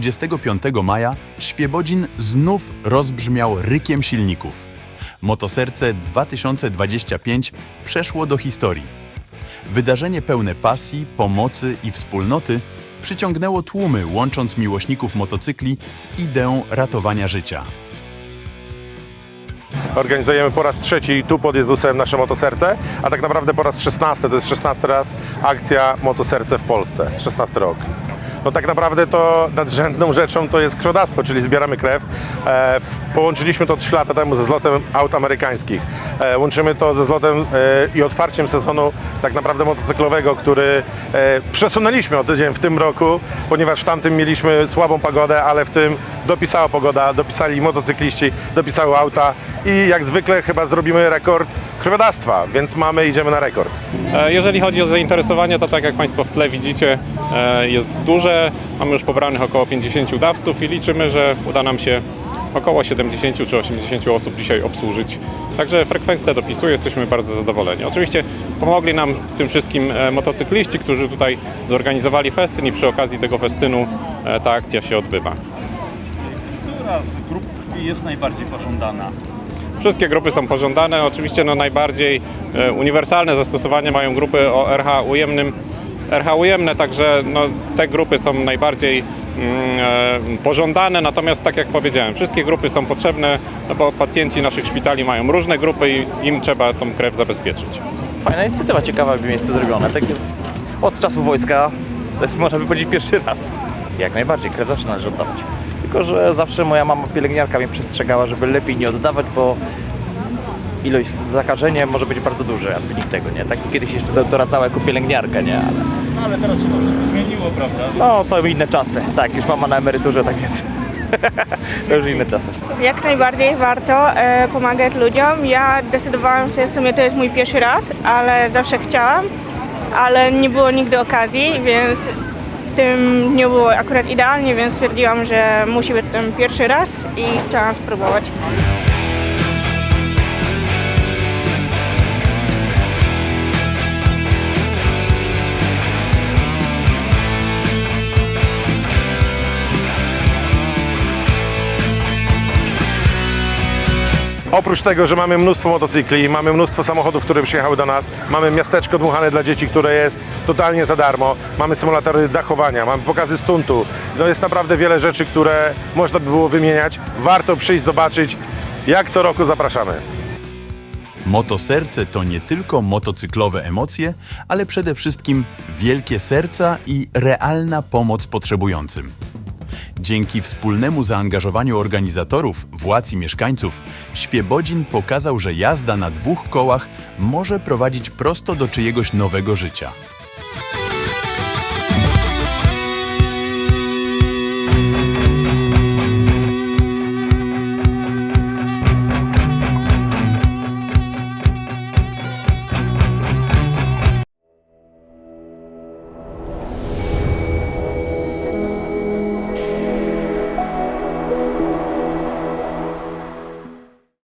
25 maja Świebodzin znów rozbrzmiał rykiem silników. Motoserce 2025 przeszło do historii. Wydarzenie pełne pasji, pomocy i wspólnoty przyciągnęło tłumy, łącząc miłośników motocykli z ideą ratowania życia. Organizujemy po raz trzeci tu pod Jezusem nasze motoserce, a tak naprawdę po raz 16, to jest 16 raz akcja motoserce w Polsce, 16 rok. No tak naprawdę to nadrzędną rzeczą to jest krwiodawstwo, czyli zbieramy krew. E, połączyliśmy to 3 lata temu ze zlotem aut amerykańskich. E, łączymy to ze zlotem e, i otwarciem sezonu tak naprawdę motocyklowego, który e, przesunęliśmy o tydzień w tym roku, ponieważ w tamtym mieliśmy słabą pogodę, ale w tym dopisała pogoda, dopisali motocykliści, dopisały auta i jak zwykle chyba zrobimy rekord krwiodawstwa, więc mamy, idziemy na rekord. E, Jeżeli chodzi o zainteresowanie, to tak jak Państwo w tle widzicie, e, jest duże. Mamy już pobranych około 50 dawców i liczymy, że uda nam się około 70 czy 80 osób dzisiaj obsłużyć. Także frekwencja dopisuje, jesteśmy bardzo zadowoleni. Oczywiście pomogli nam w tym wszystkim e, motocykliści, którzy tutaj zorganizowali festyn i przy okazji tego festynu ta akcja się odbywa. Która z grup krwi jest najbardziej pożądana? Wszystkie grupy są pożądane. Oczywiście no, najbardziej e, uniwersalne zastosowanie mają grupy o RH ujemnym. RH ujemne, także no, te grupy są najbardziej mm, e, pożądane, natomiast tak jak powiedziałem, wszystkie grupy są potrzebne, no bo pacjenci naszych szpitali mają różne grupy i im trzeba tą krew zabezpieczyć. Fajna inicjatywa, ciekawa w miejscu zrobione. Tak więc od czasu wojska to jest, można by powiedzieć pierwszy raz. Jak najbardziej, krew zawsze należy oddawać. Tylko, że zawsze moja mama pielęgniarka mnie przestrzegała, żeby lepiej nie oddawać, bo ilość zakażenia może być bardzo duże, a wynik tego, nie? Tak kiedyś jeszcze do- doradzała jako pielęgniarka, nie? Ale No ale teraz się to wszystko zmieniło, prawda? no, to inne czasy. Tak, już mama na emeryturze, tak więc to już inne czasy. Jak najbardziej warto e, pomagać ludziom. Ja decydowałam się, w sumie to jest mój pierwszy raz, ale zawsze chciałam, ale nie było nigdy okazji, więc w tym dniu było akurat idealnie, więc stwierdziłam, że musi być ten pierwszy raz i chciałam spróbować. Oprócz tego, że mamy mnóstwo motocykli, mamy mnóstwo samochodów, które przyjechały do nas, mamy miasteczko dmuchane dla dzieci, które jest totalnie za darmo, mamy symulatory dachowania, mamy pokazy stuntu. No jest naprawdę wiele rzeczy, które można by było wymieniać. Warto przyjść, zobaczyć. Jak co roku zapraszamy. Motoserce to nie tylko motocyklowe emocje, ale przede wszystkim wielkie serca i realna pomoc potrzebującym. Dzięki wspólnemu zaangażowaniu organizatorów, władz i mieszkańców, Świebodzin pokazał, że jazda na dwóch kołach może prowadzić prosto do czyjegoś nowego życia.